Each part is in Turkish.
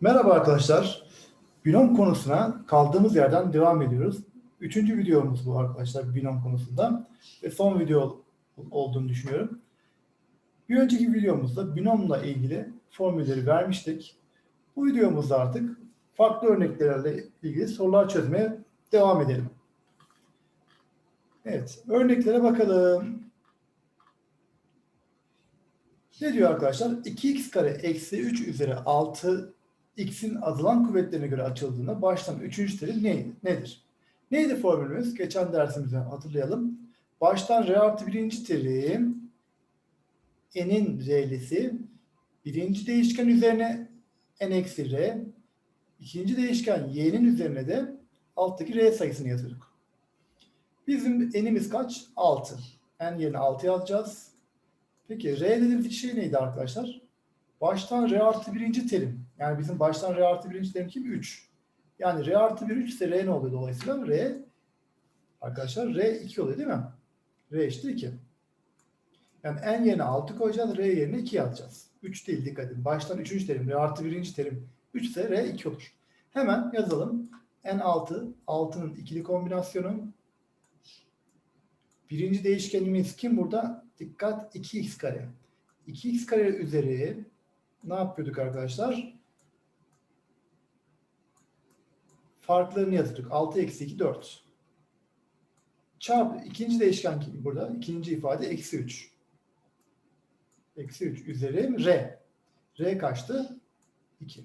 Merhaba arkadaşlar. Binom konusuna kaldığımız yerden devam ediyoruz. Üçüncü videomuz bu arkadaşlar binom konusunda ve son video olduğunu düşünüyorum. Bir önceki videomuzda binomla ilgili formülleri vermiştik. Bu videomuzda artık farklı örneklerle ilgili sorular çözmeye devam edelim. Evet, örneklere bakalım. Ne diyor arkadaşlar? 2x kare eksi 3 üzeri 6 x'in azalan kuvvetlerine göre açıldığında baştan üçüncü terim ne, nedir? Neydi formülümüz? Geçen dersimizde hatırlayalım. Baştan r artı birinci terim n'in r'lisi birinci değişken üzerine n eksi r ikinci değişken y'nin üzerine de alttaki r sayısını yazıyorduk. Bizim n'imiz kaç? 6. n yerine 6 yazacağız. Peki r dediğimiz şey neydi arkadaşlar? Baştan r artı birinci terim. Yani bizim baştan r artı birinci terim kim? 3. Yani r artı 1 3 ise r ne oluyor dolayısıyla? r arkadaşlar r 2 oluyor değil mi? r eşittir 2. Yani n yerine 6 koyacağız. r yerine 2 yazacağız. 3 değil dikkat edin. Baştan 3. terim r artı birinci terim 3 ise r 2 olur. Hemen yazalım. n 6 6'nın ikili kombinasyonu. Birinci değişkenimiz kim burada? Dikkat 2x kare. 2x kare üzeri ne yapıyorduk arkadaşlar? Farklarını yazıyorduk. 6 eksi 2 4. Çarpı ikinci değişken kim burada? İkinci ifade eksi 3. Eksi 3 üzeri r. R kaçtı? 2.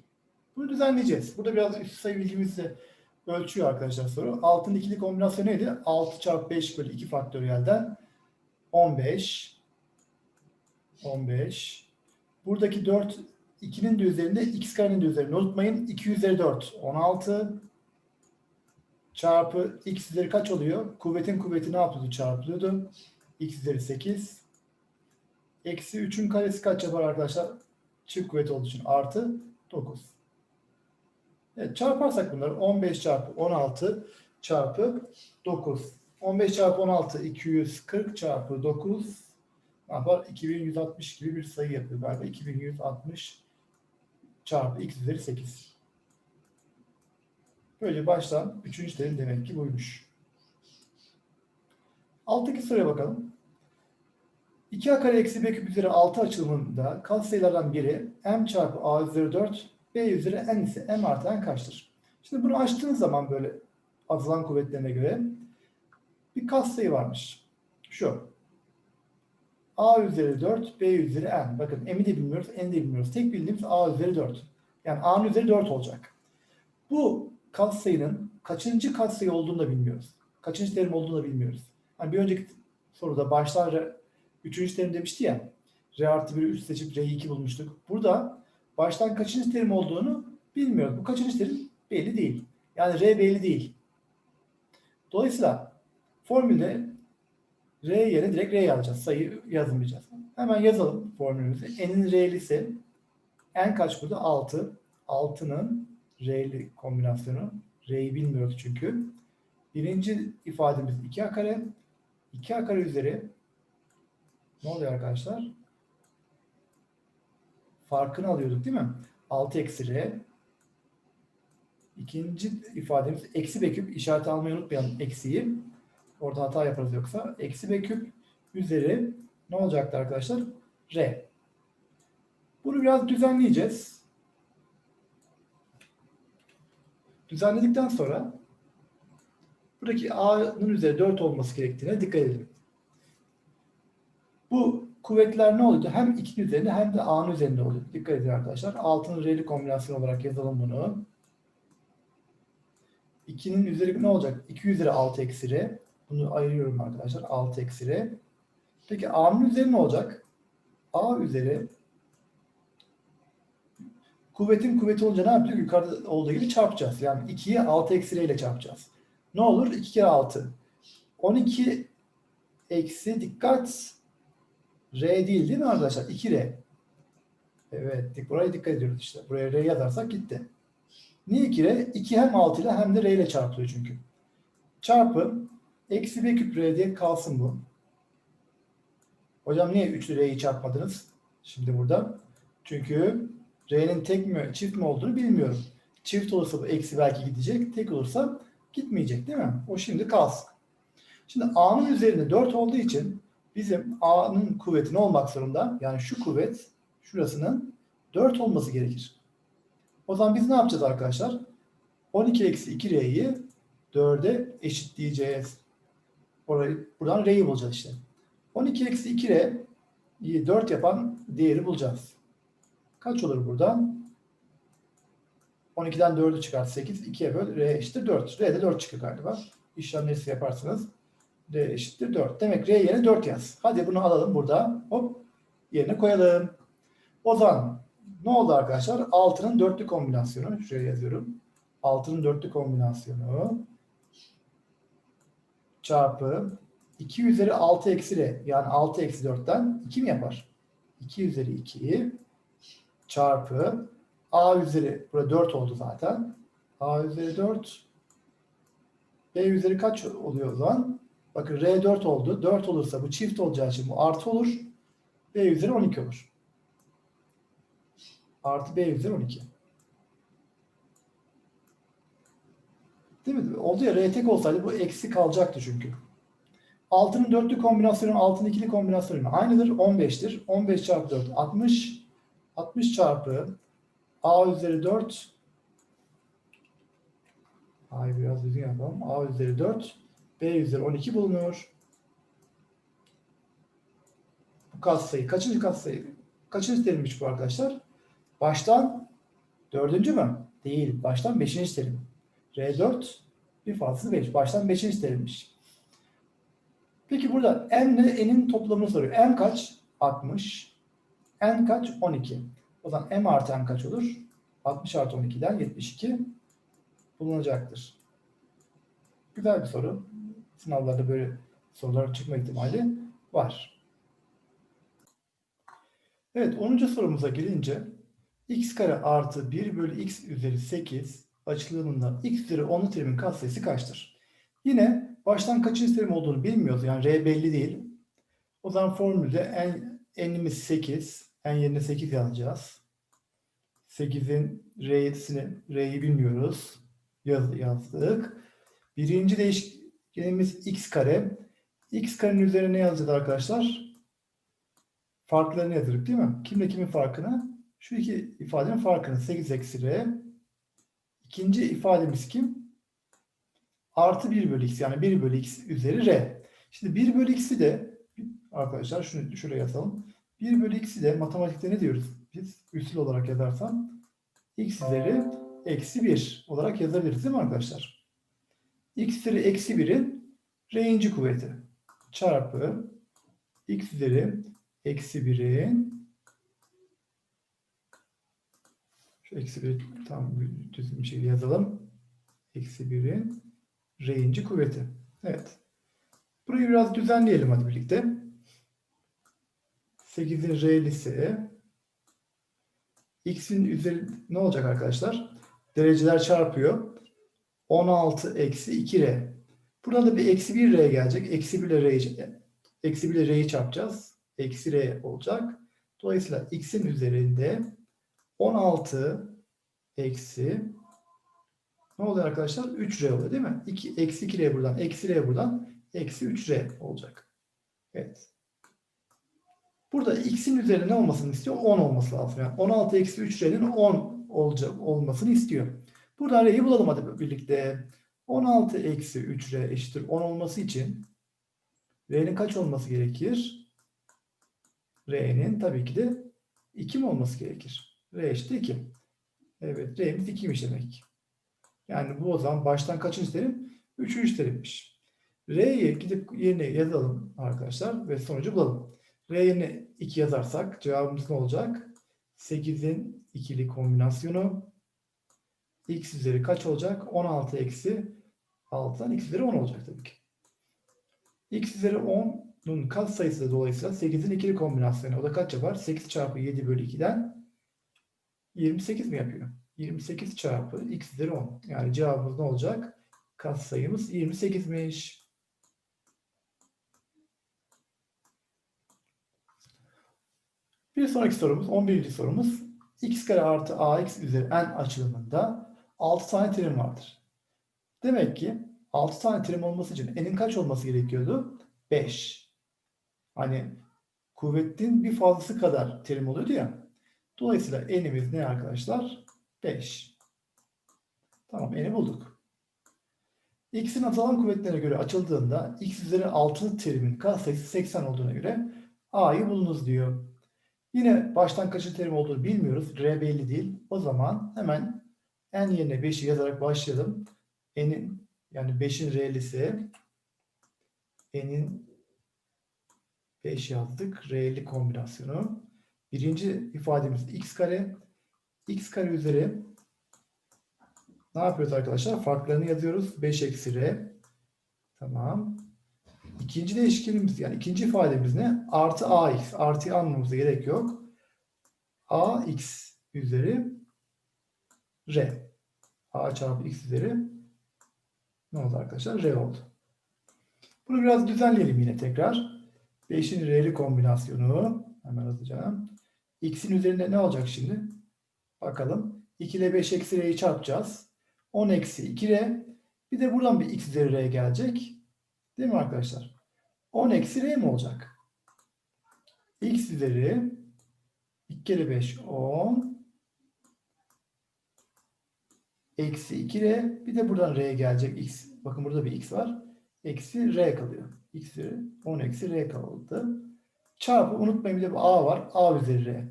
Bunu düzenleyeceğiz. Burada biraz üst sayı bilgimizi ölçüyor arkadaşlar soru. 6'nın ikili kombinasyonu neydi? 6 çarpı 5 bölü 2 faktöriyelden 15 15 Buradaki 4 2'nin de üzerinde x karenin de üzerinde. Unutmayın 2 üzeri 4 16 çarpı x üzeri kaç oluyor? Kuvvetin kuvveti ne yapıyordu? Çarpılıyordu. x üzeri 8 eksi 3'ün karesi kaç yapar arkadaşlar? Çift kuvvet olduğu için artı 9. Evet, çarparsak bunları 15 çarpı 16 çarpı 9. 15 çarpı 16 240 çarpı 9 ne yapar? 2160 gibi bir sayı yapıyor galiba. 2160 çarpı x üzeri 8. Böyle baştan 3. terim demek ki buymuş. Alttaki soruya bakalım. 2a kare eksi b küp üzeri 6 açılımında katsayılardan biri m çarpı a üzeri 4 b üzeri n ise m artı n kaçtır? Şimdi bunu açtığınız zaman böyle azalan kuvvetlerine göre bir katsayı varmış. Şu. A üzeri 4, B üzeri N. Bakın M'i de bilmiyoruz, N'i de bilmiyoruz. Tek bildiğimiz A üzeri 4. Yani A'nın üzeri 4 olacak. Bu katsayının kaçıncı katsayı olduğunu da bilmiyoruz. Kaçıncı terim olduğunu da bilmiyoruz. Hani bir önceki soruda baştan R, 3. terim demişti ya. R artı 1'i 3 seçip R'yi 2 bulmuştuk. Burada baştan kaçıncı terim olduğunu bilmiyoruz. Bu kaçıncı terim belli değil. Yani R belli değil. Dolayısıyla formülde R yerine direkt R yazacağız. Sayı yazmayacağız. Hemen yazalım formülümüzü. N'in R'lisi N kaç burada? 6. 6'nın R'li kombinasyonu. R'yi bilmiyoruz çünkü. Birinci ifademiz 2A kare. 2A kare üzeri ne oluyor arkadaşlar? Farkını alıyorduk değil mi? 6 eksi R. İkinci ifademiz eksi B küp. İşareti almayı unutmayalım. Eksiyi. Orada hata yaparız yoksa. Eksi b küp üzeri ne olacaktı arkadaşlar? R. Bunu biraz düzenleyeceğiz. Düzenledikten sonra buradaki a'nın üzeri 4 olması gerektiğine dikkat edelim. Bu kuvvetler ne oluyordu? Hem 2'nin üzerinde hem de a'nın üzerinde oluyor. Dikkat edin arkadaşlar. Altının r'li kombinasyonu olarak yazalım bunu. 2'nin üzeri ne olacak? 2 üzeri 6 eksi r. Bunu ayırıyorum arkadaşlar. 6 eksi r. Peki a'nın üzeri ne olacak? a üzeri kuvvetin kuvveti olunca ne yapacağız? Yukarıda olduğu gibi çarpacağız. Yani 2'yi 6 eksi ile çarpacağız. Ne olur? 2 kere 6. 12 eksi dikkat r değil değil mi arkadaşlar? 2r. Evet. Buraya dikkat ediyoruz işte. Buraya r yazarsak gitti. Niye 2r? 2 hem 6 ile hem de r ile çarpılıyor çünkü. Çarpı Eksi b küp r diye kalsın bu. Hocam niye 3 r'yi çarpmadınız? Şimdi burada. Çünkü R'nin tek mi çift mi olduğunu bilmiyorum. Çift olursa bu eksi belki gidecek. Tek olursa gitmeyecek değil mi? O şimdi kalsın. Şimdi A'nın üzerinde 4 olduğu için bizim A'nın kuvveti ne olmak zorunda? Yani şu kuvvet şurasının 4 olması gerekir. O zaman biz ne yapacağız arkadaşlar? 12 eksi 2R'yi 4'e eşitleyeceğiz. Orayı, buradan R'yi bulacağız işte. 12 eksi 2R'yi 4 yapan değeri bulacağız. Kaç olur buradan? 12'den 4'ü çıkart 8. 2'ye böl. R eşittir 4. R'de 4 çıkıyor galiba. İşlemleri yaparsanız R eşittir 4. Demek R yerine 4 yaz. Hadi bunu alalım burada. Hop yerine koyalım. O zaman ne oldu arkadaşlar? 6'nın dörtlü kombinasyonu. Şuraya yazıyorum. 6'nın dörtlü kombinasyonu çarpı 2 üzeri 6 eksi R. Yani 6 eksi 4'ten 2 mi yapar? 2 üzeri 2 çarpı A üzeri, burada 4 oldu zaten. A üzeri 4 B üzeri kaç oluyor o zaman? Bakın R 4 oldu. 4 olursa bu çift olacağı için bu artı olur. B üzeri 12 olur. Artı B üzeri 12. Değil mi? Oldu ya R tek olsaydı bu eksi kalacaktı çünkü. 6'nın dörtlü kombinasyonu 6'nın ikili kombinasyonu aynıdır. 15'tir. 15 çarpı 4 60. 60 çarpı A üzeri 4 A'yı biraz düzgün yapalım. A üzeri 4 B üzeri 12 bulunur. Bu katsayı. Kaçıncı katsayı? Kaçıncı terimmiş bu arkadaşlar? Baştan dördüncü mü? Değil. Baştan beşinci terim. R4 bir fazlası 5. Baştan beşinci terimmiş. Peki burada m ile n'in toplamını soruyor. m kaç? 60. n kaç? 12. O zaman m artı n kaç olur? 60 artı 12'den 72 bulunacaktır. Güzel bir soru. Sınavlarda böyle sorular çıkma ihtimali var. Evet 10. sorumuza gelince x kare artı 1 bölü x üzeri 8 açılımında x üzeri 10'lu terimin katsayısı kaçtır? Yine baştan kaçıncı terim olduğunu bilmiyoruz. Yani r belli değil. O zaman formülde n, n'imiz 8. n yerine 8 yazacağız. 8'in r'sini r'yi bilmiyoruz. Yaz, yazdık. Birinci değişkenimiz x kare. x karenin üzerine ne yazacağız arkadaşlar? Farklarını yazdık değil mi? Kimle kimin farkını? Şu iki ifadenin farkını. 8 eksi r. İkinci ifademiz kim? Artı 1 bölü x yani 1 bölü x üzeri r. Şimdi 1 bölü x'i de arkadaşlar şunu şuraya yazalım. 1 bölü x'i de matematikte ne diyoruz? Biz üsül olarak yazarsam x üzeri eksi 1 olarak yazabiliriz değil mi arkadaşlar? x üzeri eksi 1'in r'inci kuvveti çarpı x üzeri eksi 1'in şu eksi 1'i tam düzgün bir şekilde yazalım. Eksi 1'in r'inci kuvveti. Evet. Burayı biraz düzenleyelim hadi birlikte. 8'in r'lisi x'in üzeri ne olacak arkadaşlar? Dereceler çarpıyor. 16 eksi 2r. Burada da bir eksi 1r gelecek. Eksi 1 ile r'yi eksi 1 ile r'yi çarpacağız. Eksi r olacak. Dolayısıyla x'in üzerinde 16 eksi ne oluyor arkadaşlar? 3r oluyor değil mi? 2, eksi 2r buradan, eksi r buradan, eksi 3r olacak. Evet. Burada x'in üzerinde ne olmasını istiyor? 10 olması lazım. Yani 16 eksi 3r'nin 10 olacak, olmasını istiyor. Burada r'yi bulalım hadi birlikte. 16 eksi 3r eşittir 10 olması için r'nin kaç olması gerekir? r'nin tabii ki de 2 mi olması gerekir? r eşittir 2. Evet r'miz 2'ymiş demek. Yani bu o zaman baştan kaçıncı terim? Üçüncü terimmiş. R'yi gidip yerine yazalım arkadaşlar ve sonucu bulalım. R yerine 2 yazarsak cevabımız ne olacak? 8'in ikili kombinasyonu x üzeri kaç olacak? 16 eksi 6'dan x üzeri 10 olacak tabii ki. x üzeri 10'un katsayısı da dolayısıyla 8'in ikili kombinasyonu. O da kaç yapar? 8 çarpı 7 bölü 2'den 28 mi yapıyor? 28 çarpı x üzeri 10. Yani cevabımız ne olacak? Katsayımız 28'miş. Bir sonraki sorumuz, 11. sorumuz. x kare artı ax üzeri n açılımında 6 tane terim vardır. Demek ki 6 tane terim olması için n'in kaç olması gerekiyordu? 5. Hani kuvvetin bir fazlası kadar terim oluyordu ya. Dolayısıyla n'imiz ne arkadaşlar? 5. Tamam n'i bulduk. x'in atılan kuvvetlerine göre açıldığında x üzeri 6 terimin katsayısı 80 olduğuna göre a'yı bulunuz diyor. Yine baştan kaçıncı terim olduğunu bilmiyoruz. R belli değil. O zaman hemen n yerine 5'i yazarak başlayalım. n'in yani 5'in r'lisi n'in 5 yazdık. R'li kombinasyonu. Birinci ifademiz x kare. x kare üzeri ne yapıyoruz arkadaşlar? Farklarını yazıyoruz. 5 eksi r. Tamam. İkinci değişkenimiz yani ikinci ifademiz ne? Artı ax. Artıyı almamıza gerek yok. ax üzeri r. a çarpı x üzeri ne oldu arkadaşlar? r oldu. Bunu biraz düzenleyelim yine tekrar. 5'in r'li kombinasyonu hemen hızlıca. x'in üzerinde ne olacak şimdi? Bakalım. 2 ile 5 eksi r'yi çarpacağız. 10 eksi 2r. Bir de buradan bir x üzeri r gelecek. Değil mi arkadaşlar? 10 eksi r mi olacak? x üzeri 2 kere 5 10 eksi 2r bir de buradan r gelecek x. Bakın burada bir x var. Eksi r kalıyor. x üzeri 10 eksi r kaldı. Çarpı unutmayın bir de bu a var. a üzeri r.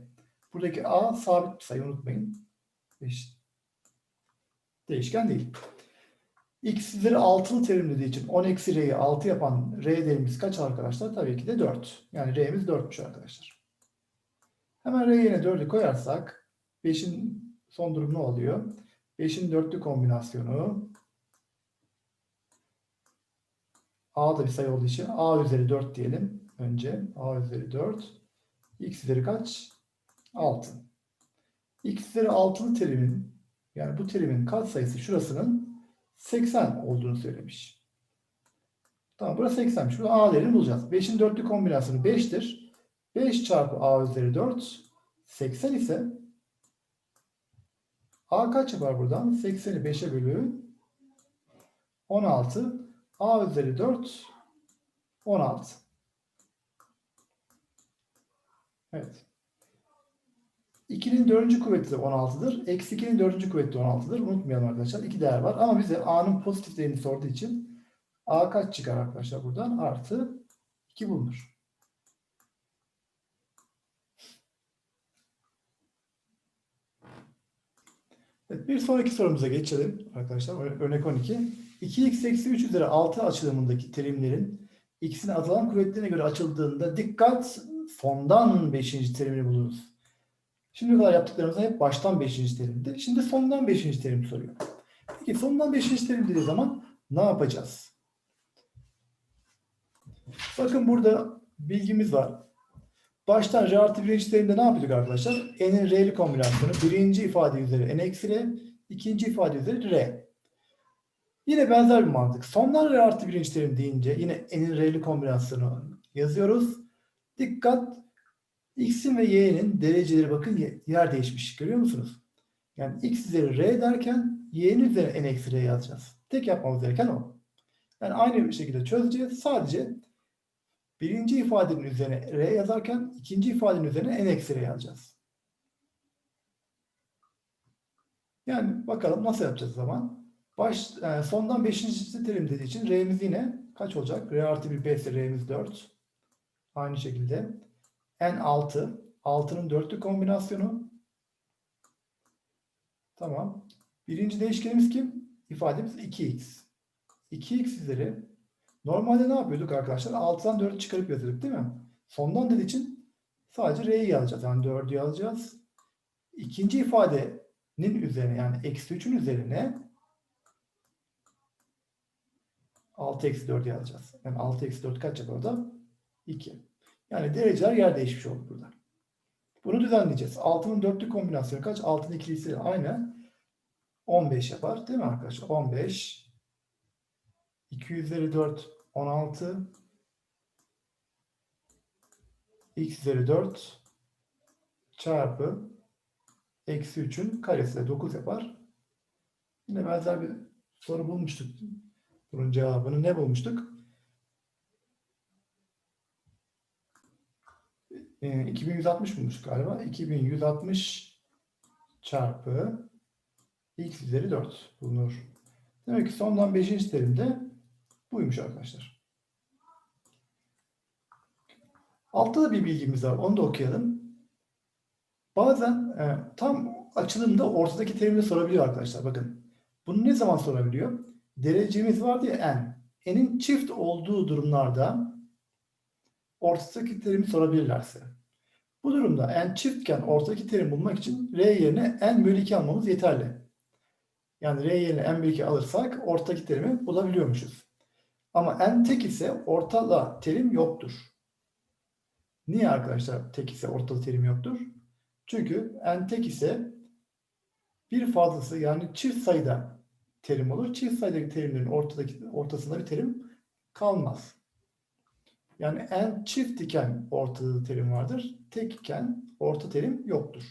Buradaki a sabit bir sayı unutmayın. Değişken değil. X üzeri 6'lı terim dediği için 10 eksi r'yi 6 yapan r değerimiz kaç arkadaşlar? Tabii ki de 4. Yani r'miz 4'müş arkadaşlar. Hemen r yerine 4'ü koyarsak 5'in son durumu ne oluyor? 5'in dörtlü kombinasyonu a da bir sayı olduğu için a üzeri 4 diyelim. Önce a üzeri 4. x üzeri kaç? 6. x üzeri 6'lı terimin yani bu terimin katsayısı şurasının 80 olduğunu söylemiş. Tamam burası 80'miş. Burada a değerini bulacağız. 5'in dörtlü kombinasyonu 5'tir. 5 çarpı a üzeri 4 80 ise a kaç yapar buradan? 80'i 5'e bölü 16 a üzeri 4 16. Evet. 2'nin dördüncü kuvveti de 16'dır. Eksi 2'nin dördüncü kuvveti de 16'dır. Unutmayalım arkadaşlar. İki değer var. Ama bize a'nın pozitif değerini sorduğu için a kaç çıkar arkadaşlar buradan? Artı 2 bulunur. Evet, bir sonraki sorumuza geçelim arkadaşlar. Örnek 12. 2x eksi 3 üzeri 6 açılımındaki terimlerin x'in atılan kuvvetlerine göre açıldığında dikkat sondan 5. terimini buluruz. Şimdi kadar yaptıklarımız hep baştan 5. terimdi. Şimdi sondan 5. terim soruyor. Peki sondan 5. terim dediği zaman ne yapacağız? Bakın burada bilgimiz var. Baştan R artı birinci terimde ne yapıyorduk arkadaşlar? N'in R'li kombinasyonu. Birinci ifade üzeri N eksi R. ikinci ifade üzeri R. Yine benzer bir mantık. Sondan R artı birinci terim deyince yine N'in R'li kombinasyonu yazıyoruz. Dikkat X'in ve Y'nin dereceleri bakın yer değişmiş. Görüyor musunuz? Yani X üzeri R derken Y'nin üzeri N eksi R yazacağız. Tek yapmamız gereken o. Yani aynı bir şekilde çözeceğiz. Sadece birinci ifadenin üzerine R yazarken ikinci ifadenin üzerine N eksi R yazacağız. Yani bakalım nasıl yapacağız zaman. Baş, e, sondan 5. terim dediği için R'miz yine kaç olacak? R artı 1 B R'miz 4. Aynı şekilde N 6. 6'nın dörtlü kombinasyonu. Tamam. Birinci değişkenimiz kim? İfademiz 2x. 2x üzeri. Normalde ne yapıyorduk arkadaşlar? 6'dan 4'ü çıkarıp yazıyorduk değil mi? Sondan dediği için sadece r'yi yazacağız. Yani 4'ü yazacağız. İkinci ifadenin üzerine yani eksi 3'ün üzerine 6 eksi 4 yazacağız. Yani 6 eksi 4 kaç yapar orada? 2. Yani dereceler yer değişmiş oldu burada. Bunu düzenleyeceğiz. 6'nın dörtlü kombinasyonu kaç? 6'nın ikilisi aynı. 15 yapar. Değil mi arkadaşlar? 15. 2 üzeri 4 16. x üzeri 4 çarpı Eksi 3'ün karesi de 9 yapar. Yine benzer bir soru bulmuştuk. Bunun cevabını ne bulmuştuk? Ee, 2160 bulmuştuk galiba. 2160 çarpı x üzeri 4 bulunur. Demek ki sondan 5. terimde buymuş arkadaşlar. Altta da bir bilgimiz var. Onu da okuyalım. Bazen e, tam açılımda ortadaki terimi de sorabiliyor arkadaşlar. Bakın. Bunu ne zaman sorabiliyor? Derecemiz vardı ya n. N'in çift olduğu durumlarda ortadaki terimi sorabilirlerse. Bu durumda n çiftken ortadaki terim bulmak için r yerine n bölü 2 almamız yeterli. Yani r yerine n bölü 2 alırsak ortadaki terimi bulabiliyormuşuz. Ama n tek ise ortada terim yoktur. Niye arkadaşlar tek ise ortada terim yoktur? Çünkü n tek ise bir fazlası yani çift sayıda terim olur. Çift sayıdaki terimlerin ortadaki, ortasında bir terim kalmaz. Yani n çift iken ortada terim vardır. Tek iken orta terim yoktur.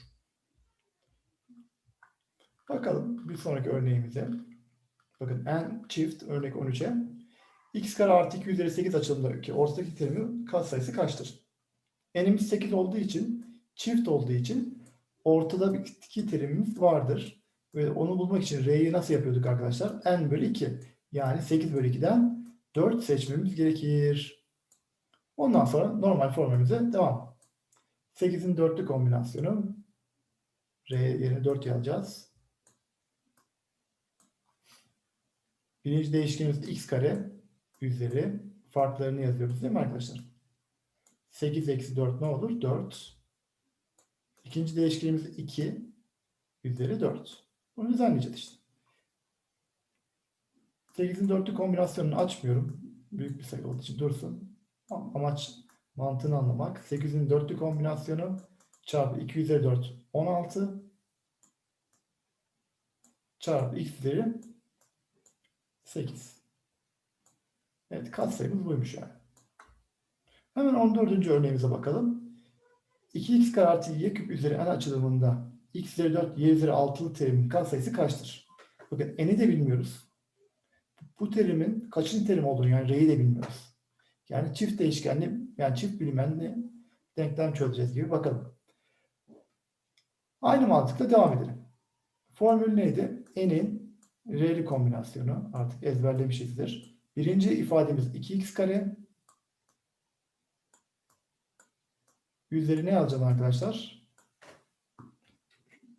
Bakalım bir sonraki örneğimize. Bakın n çift örnek 13'e x kare artı 2 üzeri 8 açılımdaki ortadaki terimin katsayısı kaçtır? n'imiz 8 olduğu için çift olduğu için ortada bir iki terimimiz vardır. Ve onu bulmak için r'yi nasıl yapıyorduk arkadaşlar? n bölü 2. Yani 8 bölü 2'den 4 seçmemiz gerekir. Ondan sonra normal formülümüze devam. 8'in dörtlü kombinasyonu r yerine 4 yazacağız. Birinci değişkenimiz x kare üzeri farklarını yazıyoruz değil mi arkadaşlar? 8 eksi 4 ne olur? 4. İkinci değişkenimiz 2 üzeri 4. Bunu düzenleyeceğiz işte. 8'in dörtlü kombinasyonunu açmıyorum. Büyük bir sayı olduğu için dursun. Amaç mantığını anlamak. 8'in dörtlü kombinasyonu çarpı 2 üzeri 4 16 çarpı x üzeri 8. Evet katsayımız buymuş yani. Hemen 14. örneğimize bakalım. 2x kare artı y küp üzeri n açılımında x üzeri 4 y üzeri 6'lı terimin katsayısı kaçtır? Bakın n'i de bilmiyoruz. Bu terimin kaçıncı terim olduğunu yani r'yi de bilmiyoruz. Yani çift değişkenli yani çift bilinmenli denklem çözeceğiz gibi bakalım. Aynı mantıkla devam edelim. Formül neydi? n'in r'li kombinasyonu artık ezberlemişizdir. Birinci ifademiz 2x kare üzeri ne alacağım arkadaşlar?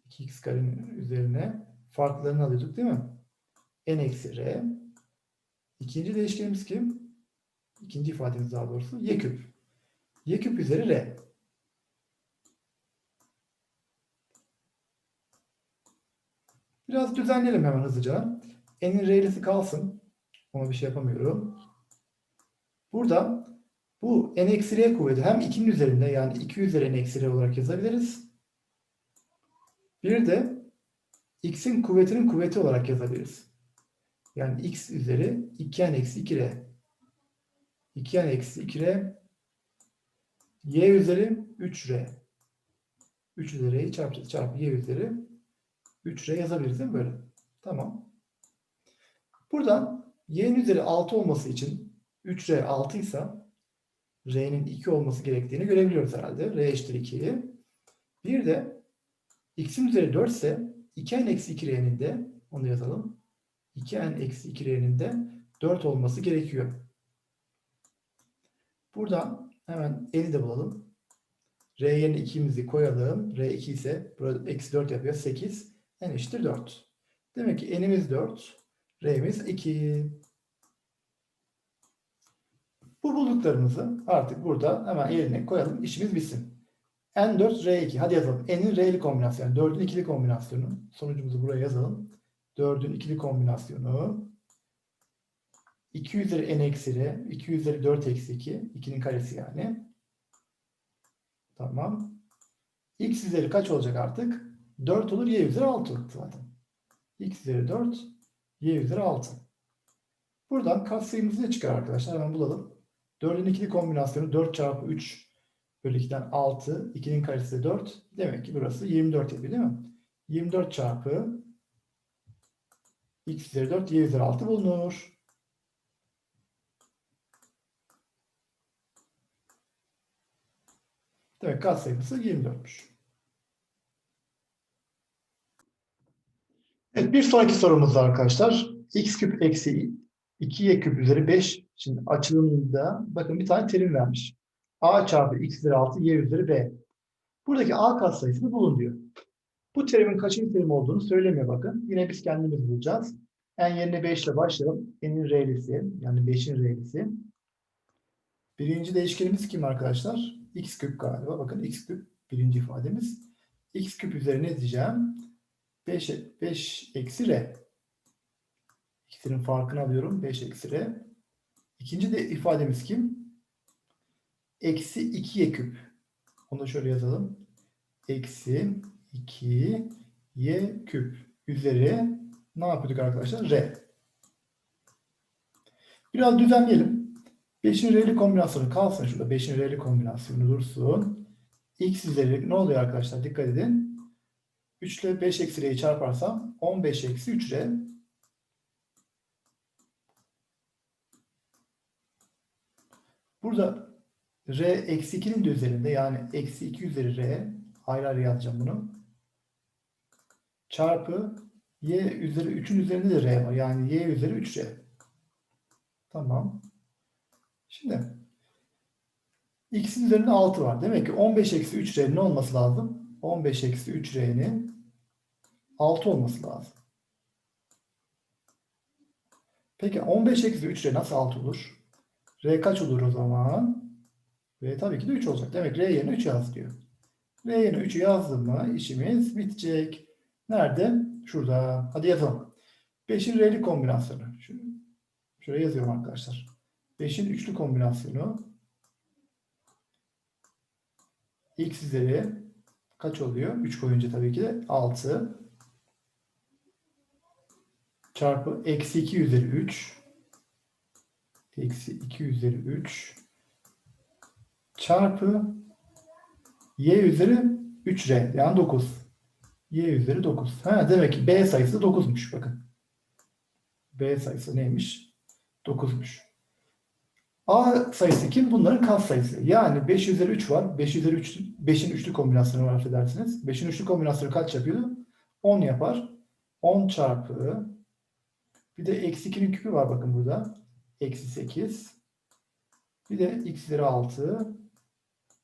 2x karenin üzerine farklarını alıyorduk değil mi? n eksi r. İkinci değişkenimiz kim? İkinci ifademiz daha doğrusu y küp. y küp üzeri r. Biraz düzenleyelim hemen hızlıca. n'in r'lisi kalsın. Ona bir şey yapamıyorum. Burada bu n eksi r kuvveti hem 2'nin üzerinde yani 2 üzeri n eksi r olarak yazabiliriz. Bir de x'in kuvvetinin kuvveti olarak yazabiliriz. Yani x üzeri 2n eksi 2r. 2n eksi 2r y üzeri 3r. 3 üzeri çarpacağız. Çarpı y üzeri 3r yazabiliriz değil mi böyle? Tamam. Buradan y'nin üzeri 6 olması için 3r 6 ise r'nin 2 olması gerektiğini görebiliyoruz herhalde. r eşittir 2'yi. Bir de x'in üzeri 4 ise 2n eksi 2r'nin de onu yazalım. 2n eksi 2r'nin de 4 olması gerekiyor. Buradan hemen n'i de bulalım. r yerine 2'mizi koyalım. r 2 ise burada eksi 4 yapıyor. 8 n eşittir 4. Demek ki n'imiz 4. r'miz 2. Bu bulduklarımızı artık burada hemen yerine koyalım. İşimiz bitsin. N4, R2. Hadi yazalım. N'in R'li kombinasyonu. 4'ün ikili kombinasyonu. Sonucumuzu buraya yazalım. 4'ün ikili kombinasyonu. 2 üzeri N eksi R. 2 üzeri 4 eksi 2. 2'nin karesi yani. Tamam. X üzeri kaç olacak artık? 4 olur. Y üzeri 6 zaten. X üzeri 4. Y üzeri 6. Buradan katsayımız ne çıkar arkadaşlar? Hemen bulalım. 4'ün ikili kombinasyonu 4 çarpı 3 bölü 2'den 6. 2'nin karesi de 4. Demek ki burası 24 yapıyor değil mi? 24 çarpı x üzeri 4 y üzeri 6 bulunur. Demek katsayısı 24'müş. Evet bir sonraki sorumuzda arkadaşlar x küp eksi 2y küp üzeri 5 için açılımında bakın bir tane terim vermiş. a çarpı x üzeri 6 y üzeri b. Buradaki a katsayısını bulun diyor. Bu terimin kaçıncı terim olduğunu söylemiyor bakın. Yine biz kendimiz bulacağız. En yerine 5 ile başlayalım. N'in r'lisi yani 5'in r'lisi. Birinci değişkenimiz kim arkadaşlar? X küp galiba. Bakın x küp birinci ifademiz. x küp üzeri ne diyeceğim? 5, 5 eksi r. İkisinin farkını alıyorum. 5 eksi r. İkinci de ifademiz kim? Eksi 2y küp. Onu da şöyle yazalım. Eksi 2 y küp üzeri ne yapıyorduk arkadaşlar? R. Biraz düzenleyelim. 5'in R'li kombinasyonu kalsın şurada. 5'in R'li kombinasyonu dursun. X üzeri ne oluyor arkadaşlar? Dikkat edin. 3 ile 5 eksi R'yi çarparsam 15 eksi 3R. Burada R eksi 2'nin de üzerinde yani eksi 2 üzeri R ayrı ayrı yazacağım bunu. Çarpı Y üzeri 3'ün üzerinde de R var. Yani Y üzeri 3R. Tamam. Şimdi x'in üzerinde 6 var. Demek ki 15 eksi 3R ne olması lazım? 15 eksi 3R'nin 6 olması lazım. Peki 15 eksi 3R nasıl 6 olur? R kaç olur o zaman? R tabii ki de 3 olacak. Demek R yerine 3 yaz diyor. R yerine 3'ü yazdım mı işimiz bitecek. Nerede? Şurada. Hadi yazalım. 5'in R'li kombinasyonu. Şuraya yazıyorum arkadaşlar. 5'in üçlü kombinasyonu x üzeri kaç oluyor? 3 koyunca tabii ki de 6 çarpı eksi 2 üzeri 3 eksi 2 üzeri 3 çarpı y üzeri 3r yani 9 y üzeri 9. Ha, demek ki b sayısı 9'muş bakın. b sayısı neymiş? 9'muş. A sayısı kim? Bunların kat sayısı. Yani 5 üzeri 3 var. 5 üzeri 3, 5'in üçlü kombinasyonu var affedersiniz. 5'in üçlü kombinasyonu kaç yapıyordu? 10 yapar. 10 çarpı bir de eksi 2'nin küpü var bakın burada. Eksi 8. Bir de x üzeri 6.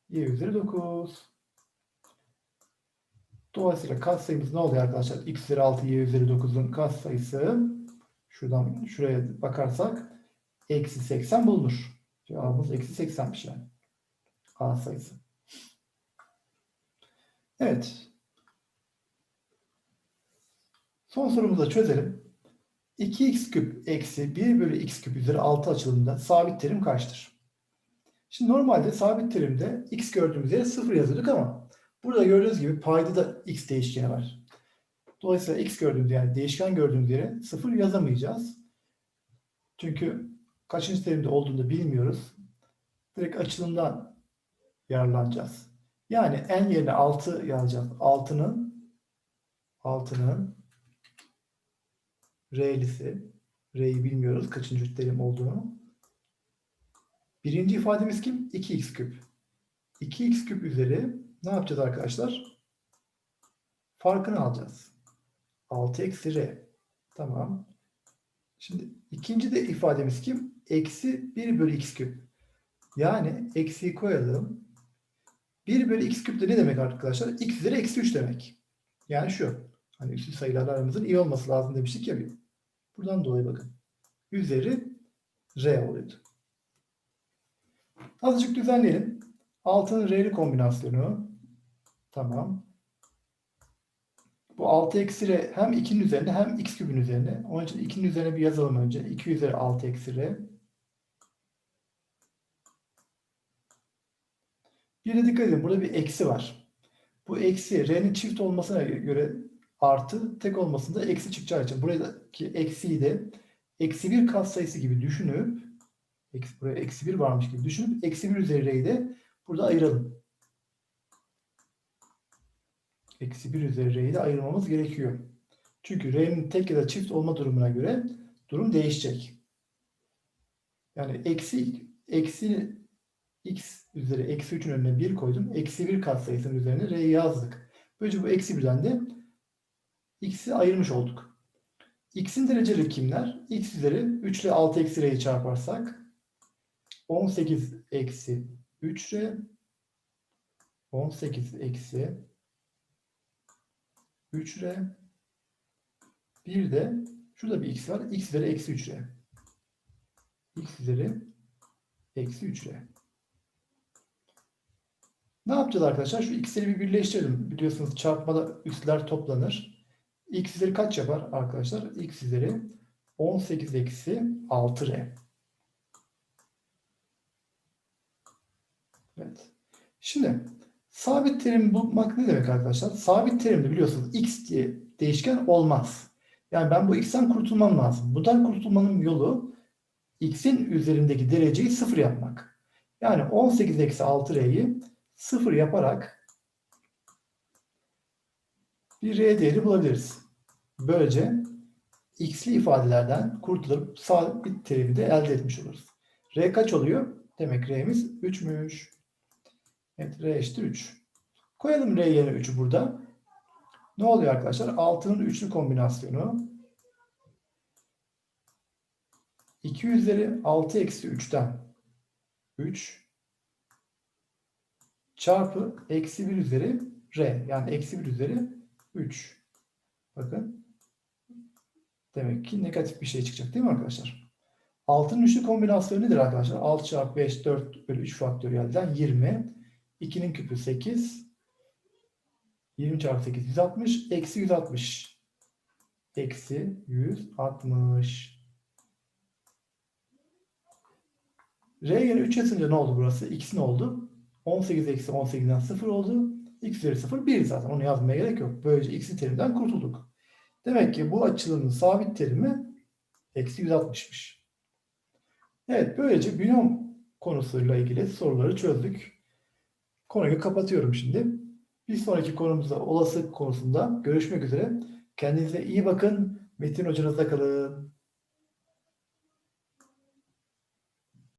Y üzeri 9. Dolayısıyla katsayımız ne oluyor arkadaşlar? x üzeri 6, y üzeri 9'un katsayısı şuradan şuraya bakarsak eksi 80 bulunur. Cevabımız eksi 80'miş yani. A sayısı. Evet. Son sorumuzu da çözelim. 2x küp eksi 1 bölü x küp üzeri 6 açılımında sabit terim kaçtır? Şimdi normalde sabit terimde x gördüğümüz yere 0 yazıyorduk ama burada gördüğünüz gibi payda da x değişkeni var. Dolayısıyla x gördüğümüz yani değişken gördüğümüz yere 0 yazamayacağız. Çünkü kaçıncı terimde olduğunu bilmiyoruz. Direkt açılımdan yararlanacağız. Yani n yerine 6 yazacağız. 6'nın 6'nın R'lisi. R'yi bilmiyoruz kaçıncı terim olduğunu. Birinci ifademiz kim? 2x küp. 2x küp üzeri ne yapacağız arkadaşlar? Farkını alacağız. 6 eksi R. Tamam. Şimdi ikinci de ifademiz kim? Eksi 1 bölü x küp. Yani eksiyi koyalım. 1 bölü x küp de ne demek arkadaşlar? x üzeri eksi 3 demek. Yani şu. Hani üstü sayılarla aramızın iyi olması lazım demiştik ya. Buradan dolayı bakın. Üzeri r oluyordu. Azıcık düzenleyelim. 6'nın r'li kombinasyonu. Tamam. Bu 6 eksi r hem 2'nin üzerinde hem x küpün üzerinde. Onun için 2'nin üzerine bir yazalım önce. 2 üzeri 6 eksi r. Bir de dikkat edin. Burada bir eksi var. Bu eksi r'nin çift olmasına göre artı tek olmasında eksi çıkacağı için buradaki eksiyi de eksi bir katsayısı gibi düşünüp eksi, buraya eksi bir varmış gibi düşünüp eksi bir üzeri r'yi de burada ayıralım. eksi 1 üzeri r'yi de ayırmamız gerekiyor. Çünkü r'nin tek ya da çift olma durumuna göre durum değişecek. Yani eksi, eksi x üzeri eksi 3'ün önüne 1 koydum. Eksi 1 katsayısının üzerine r'yi yazdık. Böylece bu eksi 1'den de x'i ayırmış olduk. x'in dereceleri kimler? x üzeri 3 ile 6 eksi r'yi çarparsak 18 eksi 3r 18 eksi 3r bir de şurada bir x var. x üzeri eksi 3r. x üzeri eksi 3r. Ne yapacağız arkadaşlar? Şu x'leri bir birleştirelim. Biliyorsunuz çarpmada üstler toplanır. x üzeri kaç yapar arkadaşlar? x üzeri 18 eksi 6r. Evet. Şimdi sabit terim bulmak ne demek arkadaşlar? Sabit terimde biliyorsunuz x diye değişken olmaz. Yani ben bu x'ten kurtulmam lazım. Bundan kurtulmanın yolu x'in üzerindeki dereceyi sıfır yapmak. Yani 18 eksi 6r'yi sıfır yaparak bir r değeri bulabiliriz. Böylece x'li ifadelerden kurtulup sabit terimi de elde etmiş oluruz. r kaç oluyor? Demek r'miz 3'müş. Evet r eşittir 3. Koyalım r yerine 3'ü burada. Ne oluyor arkadaşlar? 6'nın üçlü kombinasyonu 2 üzeri 6 eksi 3'ten 3 çarpı eksi 1 üzeri r yani eksi 1 üzeri 3. Bakın. Demek ki negatif bir şey çıkacak değil mi arkadaşlar? 6'nın üçlü kombinasyonu nedir arkadaşlar? 6 çarpı 5 4 bölü 3 faktöriyelden 20. 2'nin küpü 8. 20 çarpı 8 160. Eksi 160. Eksi 160. R yerine 3 yazınca ne oldu burası? X ne oldu? 18 eksi 18'den 0 oldu. X üzeri 0 1 zaten. Onu yazmaya gerek yok. Böylece x'in terimden kurtulduk. Demek ki bu açılımın sabit terimi eksi 160'mış. Evet böylece binom konusuyla ilgili soruları çözdük. Konuyu kapatıyorum şimdi. Bir sonraki konumuzda olası konusunda görüşmek üzere. Kendinize iyi bakın. Metin hocanızda kalın.